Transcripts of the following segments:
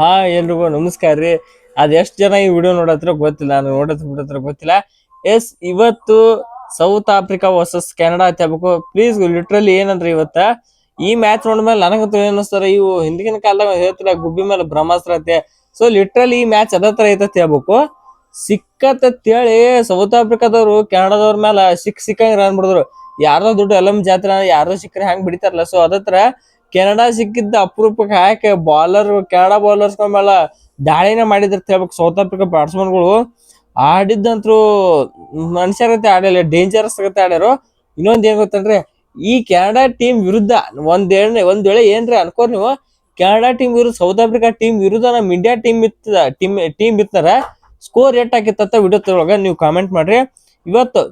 ಹಾ, ಎಲ್ರಿಗೂ ನಮಸ್ಕಾರ ರೀ. ಅದ್ ಎಷ್ಟ್ ಜನ ಈ ವಿಡಿಯೋ ನೋಡತ್ರ ಗೊತ್ತಿಲ್ಲ, ನಾನು ನೋಡತ್ರ ಬಿಡತ್ರ ಗೊತ್ತಿಲ್ಲ. ಎಸ್, ಇವತ್ತು ಸೌತ್ ಆಫ್ರಿಕಾ ವರ್ಸಸ್ ಕೆನಡಾ ಹೇಳ್ಬೇಕು. ಪ್ಲೀಸ್ ಲಿಟ್ರಲಿ ಏನಂದ್ರೆ ಇವತ್ತ, ಈ ಮ್ಯಾಚ್ ನೋಡಿದ್ಮೇಲೆ ನನಗಂತೂ ಏನ್ ಅನಿಸ್ತಾರ, ಇವು ಹಿಂದಿನ ಕಾಲದಾಗ ಹೇಳ್ತಿಲ್ಲ, ಗುಬ್ಬಿ ಮೇಲೆ ಬ್ರಹ್ಮಾಸ್ತ್ರ ಐತೆ ಸೊ ಲಿಟ್ರಲಿ ಈ ಮ್ಯಾಚ್ ಅದ ತರ ಐತೆ ಹೇಳ್ಬೇಕು. ಸಿಕ್ಕತ್ತ ಹೇಳಿ ಸೌತ್ ಆಫ್ರಿಕಾದವ್ರು ಕೆನಡಾದವ್ರ ಮೇಲೆ ಸಿಕ್ ಸಿಕ್ಕಂಗ್ ರನ್ ಬಿಡಿದ್ರು ಯಾರೋ ದುಡ್ಡು ಎಲ್ಲಮ್ ಜಾತ್ರೆ ಯಾರೋ ಸಿಕ್ಕರೆ ಹಂಗ್ ಬಿಡಿತಾರಲ್ಲ. ಸೊ ಅದತ್ರ ಕೆನಡಾ ಸಿಕ್ಕಿದ್ದ ಅಪರೂಪಕ್ಕೆ ಹಾಕಿ ಬಾಲರ್ ಕೆನಡಾ ಬೌಲರ್ಸ್ ಮೇಲೆ ದಾಳಿನ ಮಾಡಿದ್ರ ಹೇಳ್ಬೇಕು. ಸೌತ್ ಆಫ್ರಿಕಾ ಬ್ಯಾಟ್ಸ್ಮನ್ಗಳು ಆಡಿದ್ದಂತ್ರು ಮನುಷ್ಯರತ್ತೆ ಆಡಿಲ್ಲ ಡೇಂಜರಸ್ ಆಗತ್ತೆ ಆಡ್ಯಾರು. ಇನ್ನೊಂದು ಏನ್ ಗೊತ್ತನ್ರಿ? ಈ ಕೆನಡಾ ಟೀಮ್ ವಿರುದ್ಧ ಒಂದ್ ಒಂದ್ ವೇಳೆ ಏನ್ರಿ ಅನ್ಕೋರ್ ನೀವು? ಕೆನಡಾ ಟೀಮ್ ವಿರುದ್ಧ ಸೌತ್ ಆಫ್ರಿಕಾ ಟೀಮ್ ವಿರುದ್ಧ ನಮ್ಮ ಇಂಡಿಯಾ ಟೀಮ್ ಇತ್ತ ಟೀಮ್ ಟೀಮ್ ಇತ್ತಾರ ಸ್ಕೋರ್ ಎಟ್ ಹಾಕಿತ್ತ ವಿಡಿಯೋ ನೀವು ಕಾಮೆಂಟ್ ಮಾಡ್ರಿ. ಇವತ್ತು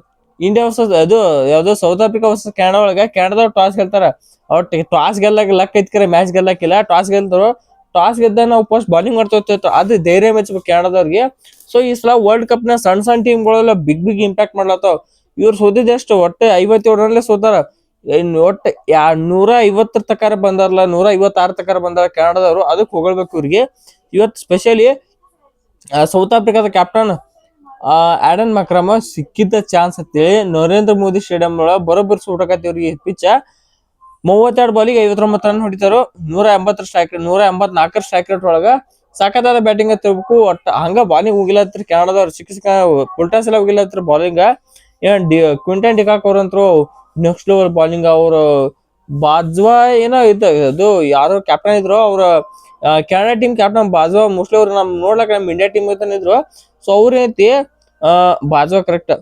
ಇಂಡಿಯಾ ವರ್ಸಸ್ ಅದು ಯಾವ್ದೋ ಸೌತ್ ಆಫ್ರಿಕಾ ವರ್ಸಸ್ ಕೆನಡಾ ಒಳಗ ಕೆನಡಾದವ್ರು ಟಾಸ್ ಗೆಲ್ತಾರ. ಅವ್ರ ಟಾಸ್ ಗೆಲ್ಲಕ್ ಲಕ್ ಐತ್ಕರೆ ಮ್ಯಾಚ್ ಗೆಲ್ಲಕ್ಕಿಲ್ಲ ಟಾಸ್ ಗೆಲ್ತಾರ ಟಾಸ್ ಗೆದ್ದ ನಾವು ಫಸ್ಟ್ ಬಾಲಿಂಗ್ ಮಾಡ್ತಾ ಅದು ಧೈರ್ಯ ಮೆಚ್ಚಬೇಕು ಕೆನಡಾದವ್ರಿಗೆ ಸೊ ಈ ಸಲ ವರ್ಲ್ಡ್ ಕಪ್ನ ಸಣ್ಣ ಸಣ್ಣ ಟೀಮ್ ಗಳೆಲ್ಲ ಬಿಗ್ ಬಿಗ್ ಇಂಪ್ಯಾಕ್ಟ್ ಮಾಡ್ಲತ್ತಾವ. ಇವ್ರು ಸೋದಿದ್ದೆಷ್ಟು? ಒಟ್ಟೆ ಐವತ್ತೇಳರಲ್ಲೇ ಸೋತಾರ. ಒಟ್ಟು ನೂರ ಐವತ್ತರ ತಕಾರ ಬಂದಾರಲ್ಲ ನೂರ ಐವತ್ತಾರ ತಕಾರ ಬಂದಾರ ಕೆನಡಾದವರು ಅದಕ್ಕೆ ಹೊಗಳ್ಬೇಕು ಇವ್ರಿಗೆ. ಇವತ್ತು ಸ್ಪೆಷಲಿ ಸೌತ್ ಆಫ್ರಿಕಾದ ಕ್ಯಾಪ್ಟನ್ ಆಡನ್ ಮಕ್ರಮ ಸಿಕ್ಕಿದ್ದ ಚಾನ್ಸ್ ಅಂತೇಳಿ ನರೇಂದ್ರ ಮೋದಿ ಸ್ಟೇಡಿಯಂ ಒಳಗ ಬರೋಬ್ಬರಿ ಸೂಟಕತ್ತಿ ಇವ್ರಿಗೆ ಪಿಚ್ಚ ಮೂವತ್ತೆರಡು ಬಾಲಿಗೆ ಐವತ್ತೊಂಬತ್ತು ರನ್ ಹೊಡಿತಾರು, ನೂರ ಎಂಬತ್ತರ ಸ್ಟ್ರೈಕ್ ನೂರ ಎಂಬತ್ ನಾಲ್ಕರ ಸ್ಟ್ರೈಕ್ ರೇಟ್ ಒಳಗ ಸಾಕತ್ತಾದ ಬ್ಯಾಟಿಂಗ್ ಅಂತ ಹೇಳ್ಬೇಕು ಒಟ್ಟ ಹಂಗ ಬಾಲಿಂಗ್ ಹೋಗಿಲ್ಲತ್ರಿ ಕೆನಡಾದವ್ರು ಸಿಕ್ಕ ಸಿಕ್ಕ ಉಲ್ಟಾ ಸಲ ಹೋಗಿಲ್ಲತ್ರಿ ಬಾಲಿಂಗ್ ಏನ್ ಡಿ, ಕ್ವಿಂಟನ್ ಡಿಕಾಕ್ ಅವ್ರಂತ್ರು ನೆಕ್ಸ್ಟ್ ಲೆವೆಲ್ ಬಾಲಿಂಗ್ ಅವರು ಬಾಜ್ವಾ ಏನೋ ಇದ್ದ, ಅದು ಯಾರೋ ಕ್ಯಾಪ್ಟನ್ ಇದ್ರು ಅವ್ರ Canada team captain Bajwa mostly ಅವ್ರು ನಮ್ ನೋಡ್ಲಕ್ ನಮ್ ಇಂಡಿಯಾ ಟೀಮ್ ಇದ್ರು. ಸೊ ಅವ್ರ ಆ ಬಾಜ್ವಾ ಕರೆಕ್ಟ್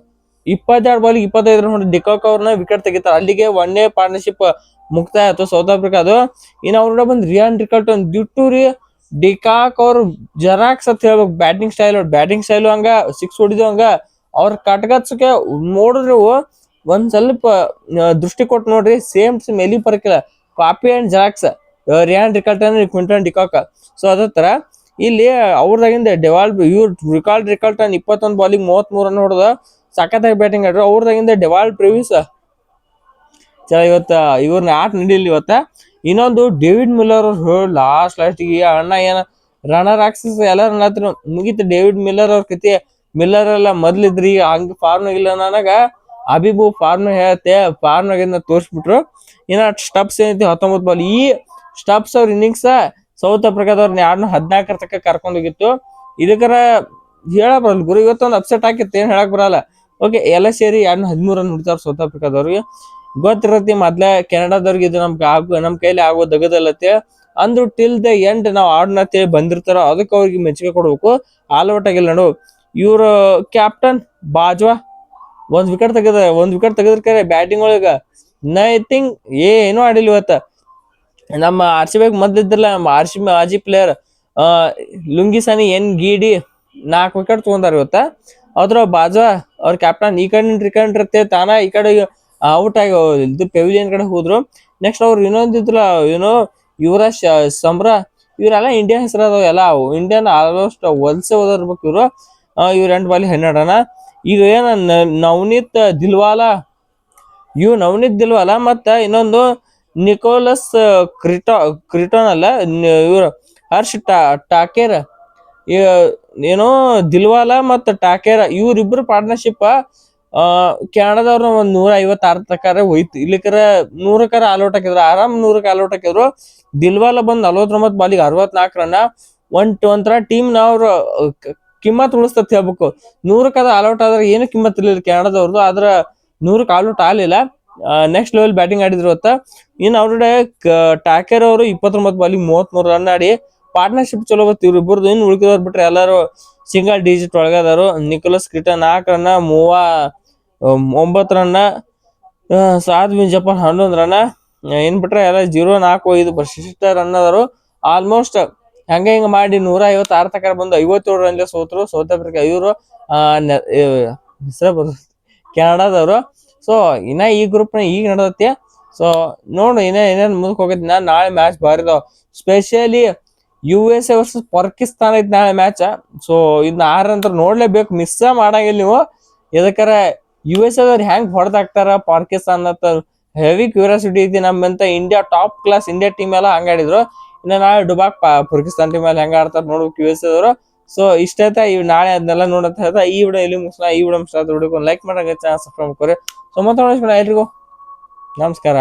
ಇಪ್ಪತ್ತೆರಡು ಬಾಲ್ ಇಪ್ಪತ್ತೈದು ರನ್ ಡಿಕಾಕ್ ಅವ್ರನ್ನ ವಿಕೆಟ್ ತೆಗಿತಾರ. ಅಲ್ಲಿಗೆ ಒನ್ ಡೇ ಪಾರ್ಟ್ನರ್ಶಿಪ್ ಮುಕ್ತಾಯ ಆಯ್ತು ಸೌತ್ ಆಫ್ರಿಕಾದು ಇನ್ನು ಅವ್ರ ಬಂದ್ ರಿಯಾನ್ ರಿಕಲ್ಟನ್ ಡ್ಯೂಟು ರೀ ಡಿಕಾಕ್ ಅವ್ರು ಜರಾಕ್ಸ್ ಅಂತ ಹೇಳ್ಬೇಕು. ಬ್ಯಾಟಿಂಗ್ ಸ್ಟೈಲ್ ಬ್ಯಾಟಿಂಗ್ ಸ್ಟೈಲ್ ಹಂಗ ಸಿಕ್ಸ್ ಹೊಡಿದು ಹಂಗ. ಅವ್ರ ಕಟ್ಗತ್ಸಕ್ಕೆ ನೋಡಿದ್ರೆ ಒಂದ್ ಸ್ವಲ್ಪ ದೃಷ್ಟಿ ಕೊಟ್ಟು ನೋಡ್ರಿ. ಸೇಮ್ ಸೇಮ್ ಎಲ್ಲಿ ಪರಕಿಲ್ಲ. Copy and xerox Ryan Rickelton Quinton de Kock so ಅದೇ ತರ. ಇಲ್ಲಿ ಅವ್ರದಾಗಿಂದ ಡೆವಾಲ್ ಇವ್ರ ರಿಕಾಲ್ಡ್ ರಿಕಲ್ಟನ್ ಇಪ್ಪತ್ತೊಂದು ಬಾಲಿಗೆ ಮೂವತ್ತ್ ಮೂರ್ ರನ್ ಹೊಡೆದ. ಸಖತ್ತಾಗಿ ಬ್ಯಾಟಿಂಗ್ ಆಡ್ರು. ಅವ್ರದಾಗಿಂದ ಡೆವಾಲ್ಡ್ ಪ್ರಿವಿಸ್ ಚಲ ಇವತ್ತ ಇವ್ರನ್ನ ಆಟ ನಡೀಲಿ ಇವತ್ತ? ಇನ್ನೊಂದು ಡೇವಿಡ್ ಮಿಲ್ಲರ್ ಅವ್ರು ಲಾಸ್ಟ್ ಲಾಸ್ಟಿಗೆ ಅಣ್ಣ ಏನ ರನ್ನರ್ ಆಕ್ಸಿಸ್ ಎಲ್ಲ ರನ್ ಆತ್ರು ಮುಗೀತು. ಡೇವಿಡ್ ಮಿಲ್ಲರ್ ಅವ್ರ ಕತೆ. ಮಿಲ್ಲರ್ ಎಲ್ಲ ಮೊದ್ಲಿದ್ರಿ ಹಂಗ ಫಾರ್ಮ್ ಇಲ್ಲ ನನಗ. ಅಬಿಬು ಫಾರ್ಮ್ ಹೇಳತ್ತೆ ಫಾರ್ಮ್ ಆಗಿಂದ ತೋರಿಸ್ಬಿಟ್ರು. ಇನ್ನ ಸ್ಟಪ್ಸ್ ಏನೈತಿ ಹತ್ತೊಂಬತ್ತು ಬಾಲ್ ಈ ಸ್ಟಪ್ಸ್ ಅವ್ರ ಇನ್ನಿಂಗ್ಸ್ ಸೌತ್ ಆಫ್ರಿಕಾದವ್ರನ್ನ ಯಾರನ್ನ ಹದಿನಾಲ್ಕರ ತಕ್ಕ ಕರ್ಕೊಂಡ್ ಹೋಗಿತ್ತು. ಇದಕ್ಕರ ಹೇಳ ಬರಲ್ಲ. ಗುರು, ಇವತ್ತೊಂದು ಅಪ್ಸೆಟ್ ಆಗಿತ್ತು ಏನ್ ಹೇಳಕ್ ಬರಲ್ಲ. ಓಕೆ ಎಲ್ಲ ಸೇರಿ ಎರಡ್ ಹದಿಮೂರು ಹುಡ್ತಾರ ಸೌತ್ ಆಫ್ರಿಕಾದವ್ರಿಗೆ ಗೊತ್ತಿರತಿ ಮೊದ್ಲ ಕೆನಡಾದವ್ರಿಗೆ ಇದು ನಮ್ಗೆ ಆಗೋ ನಮ್ಮ ಕೈಲಿ ಆಗೋ ದಗದಲ್ಲತ್ತೆ. ಅಂದ್ರು ಟಿಲ್ ದ ಎಂಡ್ ನಾವು ಆಡ್ನತ್ತೆ ಬಂದಿರ್ತಾರ, ಅದಕ್ಕೆ ಅವ್ರಿಗೆ ಮೆಚ್ಚುಗೆ ಕೊಡ್ಬೇಕು. ಆಲ್ ಔಟ್ ಆಗಿಲ್ಲ ನೋಡು. ಇವ್ರ ಕ್ಯಾಪ್ಟನ್ ಬಾಜ್ವಾ, ಒಂದ್ ವಿಕೆಟ್ ತೆಗೆದ, ಒಂದ್ ವಿಕೆಟ್ ತೆಗದ್ರ ಬ್ಯಾಟಿಂಗ್ ಒಳಗ. ನೈಥಿಂಗ್ ಏನೂ ಆಡಿಲ್ಲ ಇವತ್ತ. ನಮ್ಮ ಆರ್ ಸಿ ಬಿ ಮೊದ್ಲಿದ್ರಲ್ಲ ನಮ್ಮ ಆರ್ ಸಿ ಮಾಜಿ ಪ್ಲೇಯರ್ ಆ ಲುಂಗಿಸನಿ ಎನ್ ಗೀಡಿ ನಾಲ್ಕು ವಿಕೆಟ್ ತಗೊಂಡಾರ ಇವತ್ತ. ಅದ್ರ ಬಾಜಾ ಅವ್ರ ಕ್ಯಾಪ್ಟನ್ ಈ ಕಡೆ ಈ ಕಡೆ ಇರುತ್ತೆ ತಾನ ಈ ಕಡೆ ಔಟ್ ಆಗಿ ಇದು ಪೆವಿಲಿಯನ್ ಕಡೆ ಹೋದ್ರು. ನೆಕ್ಸ್ಟ್ ಅವ್ರು ಇನ್ನೊಂದಿದ್ರಲ್ಲ ಏನೋ ಯುವರಾಜ್ ಸಂಬ್ರ, ಇವರೆಲ್ಲ ಇಂಡಿಯಾ ಹೆಸರು ಅದಾವ ಎಲ್ಲ ಇಂಡಿಯನ್ ಆಲ್ಮೋಸ್ಟ್ ವಲಸೆ ಓದರ್ಬೇಕು ಇವ್ರು. ಇವ್ರ ಎಂಟು ಬಾಲಿ ಹನ್ನೆರಡನ ಈಗ ಏನ ನವನೀತ್ ದಿಲ್ವಾಲ? ಇವ್ ನವನೀತ್ ದಿಲ್ವಾಲಾ ಮತ್ತ ಇನ್ನೊಂದು ನಿಕೋಲಸ್ ಕ್ರಿಟೋ, ಕ್ರಿಟೋನ್ ಅಲ್ಲ ಇವರು, ಹರ್ಷ್ ಟಾ, ಟಾಕೇರ್ ಏನೋ, ದಿಲ್ವಾಲ ಮತ್ತ ಟಾಕೇರ, ಇವ್ರಿಬ್ರು ಪಾರ್ಟ್ನರ್ಶಿಪ್ ಕೆನಡಾದವ್ರ ಒಂದ್ ನೂರ ಐವತ್ತಾರ ತಕಾರ ಹೋಯ್ತು. ಇಲ್ಲಿಕರ ನೂರಕ್ಕರ ಆಲ್ಔಟ್ ಹಾಕಿದ್ರು ಆರಾಮ್ ನೂರಕ್ಕೆ ಆಲ್ಔಟ್ ಹಾಕಿದ್ರು ದಿಲ್ವಾಲ ಬಂದ್ ನಲವತ್ತೊಂಬತ್ತು ಬಾಲಿಗೆ ಅರವತ್ನಾಲ್ಕು ರನ್ ಒಂದ್ ಒಂಥರ ಟೀಮ್ ನವ್ರ ಕಿಮ್ಮತ್ ಉಳಿಸ್ತತ್ ಹೇಳ್ಬೇಕು. ನೂರಕ್ಕದ ಆಲ್ಔಟ್ ಆದ್ರೆ ಏನು ಕಿಮ್ಮತ್ ಇರ್ಲಿಲ್ಲ ಕೆನಡಾದವ್ರದ್ದು ಆದ್ರ ನೂರಕ್ಕೆ ಆಲ್ಔಟ್ ಆಗ್ಲಿಲ್ಲ. ನೆಕ್ಸ್ಟ್ ಲೆವೆಲ್ ಬ್ಯಾಟಿಂಗ್ ಆಡಿದ್ರು ಅಂತ. ಇನ್ ಅವ್ರ ಟಾಕೇರ್ ಅವರು ಇಪ್ಪತ್ತೊಂಬತ್ತು ಬಾಲಿಗೆ ಮೂವತ್ಮೂರು ರನ್ ಆಡಿ ಪಾರ್ಟ್ನರ್ಶಿಪ್ ಚಲೋ ಬತ್ತು ಇವ್ರು ಇಬ್ಬರದು ಇನ್ನು ಉಳ್ಕಿದವ್ರು ಬಿಟ್ರೆ ಎಲ್ಲಾರು ಸಿಂಗಲ್ ಡಿಜಿಟ್ ಒಳಗದಾರು. ನಿಕೋಲಸ್ ಕ್ರಿಟನ್ ನಾಲ್ಕು ರನ್ನ ಮೂವ, ಒಂಬತ್ತು ರನ್ನ ಸಾದ್ ಜಪಾನ್ ಹನ್ನೊಂದು ರನ್ನ ಏನ್ ಬಿಟ್ರೆ ಎಲ್ಲ ಜೀರೋ ನಾಲ್ಕು ಐದು ಪ್ರಶಿಷ್ಟ ರನ್ ಅದಾರು ಆಲ್ಮೋಸ್ಟ್ ಹಂಗೆ ಹಿಂಗೆ ಮಾಡಿ ನೂರ ಐವತ್ತು ಆರು ತಕ ಬಂದು ಐವತ್ತೇಳು ರನ್ಲೆ ಸೋತರು. ಸೌತ್ ಆಫ್ರಿಕಾ ಇವರು ಹೆಸರ ಬರ್ ಕೆನಡಾದವರು. ಸೊ ಇನ್ನ ಈ ಗ್ರೂಪ್ನ ಈಗ ನಡೆದತ್ತೆ ಸೊ ನೋಡು, ಇನ್ನ ಏನೇನು ಮುಂದಕ್ಕೆ ಹೋಗೈತಿ. ನಾನು ನಾಳೆ ಮ್ಯಾಚ್ ಬಾರಿ ಇದಾವ specially U S A versus Pakistan ಐತಿ ನಾಳೆ ಮ್ಯಾಚ್ ಸೊ ಇದನ್ನ ಆರ ನಂತರ ನೋಡ್ಲೇಬೇಕು. ಮಿಸ್ ಮಾಡಂಗಿಲ್ಲ ನೀವು. ಎದಕ್ಕಾರ ಯು ಎಸ್ ಎದವ್ರು ಹೆಂಗ್ ಹೊಡೆದಾಕ್ತಾರ? ಪಾಕಿಸ್ತಾನ ಹೆವಿ ಕ್ಯೂರಿಯಾಸಿಟಿ ಐತಿ ನಮ್ಮಂತ India top class India team ಎಲ್ಲ ಹಂಗಾಡಿದ್ರು ಇನ್ನ ನಾಳೆ ಡುಬಾಕ್ ಪಾಕಿಸ್ತಾನ ಟೀಮ್ ಎಲ್ಲ ಹೆಂಗ ಆಡ್ತಾರ ನೋಡ್ಬೇಕು ಯು ಎಸ್ ಅವರು ಸೊ ಇಷ್ಟ ಇವ್ ನಾಳೆ ಅದನ್ನೆಲ್ಲ ನೋಡಂತ ಹೇಳ್ತಾ, ಈ ವಿಡಿಯೋ ಇಲ್ಲಿ ಮುಗಿಸ್ಲಾ ಈ ವಿಡಿಯೋ ಮುಗಿಸ್ಲಾ ವಿಡಿಯೋಗೆ ಲೈಕ್ ಮಾಡಂಗ ಚಾನ್ಸ್ ಸಬ್ಸ್ಕ್ರೈಬ್ ಮಾಡ್ಕೊರಿ. ಸೊ ಮತ್ತೆ ಎಲ್ರಿಗೂ. ನಮಸ್ಕಾರ.